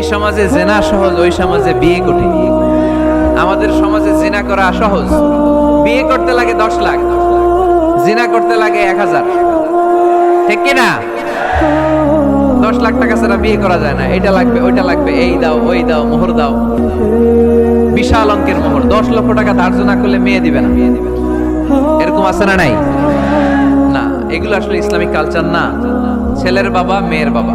যেই সমাজে জেনা সহজ, ওই সমাজে বিয়ে কঠিন আমাদের সমাজে জিনা করা সহজ। বিয়ে করতে লাগে দশ লাখ, জিনা করতে লাগে এক হাজার। ঠিক কিনা? দশ লাখ টাকা ছাড়া বিয়ে করা যায় না। এটা লাগবে, ওইটা লাগবে, এই দাও, ওই দাও, মোহর দাও। বিশাল অঙ্কের মোহর। দশ লক্ষ টাকা ধার্য না করলে মেয়ে দিবে না। মেয়ে দিবে এরকম আছে না নাই? না, এগুলো আসলে ইসলামিক কালচার না। ছেলের বাবা, মেয়ের বাবা।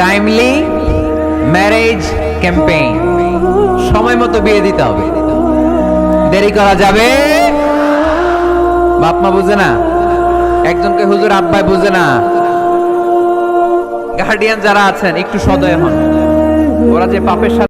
টাইমলি ম্যারেজ ক্যাম্পেইন সময় মতো বিয়ে দিতে হবে। দেরি করা যাবে? বাপমা বুঝে না? একজনকে হুজুর আব্বাই বুঝে না? গার্ডিয়ান যারা আছেন, একটু সদয় হন। ওরা যে পাপের সাথে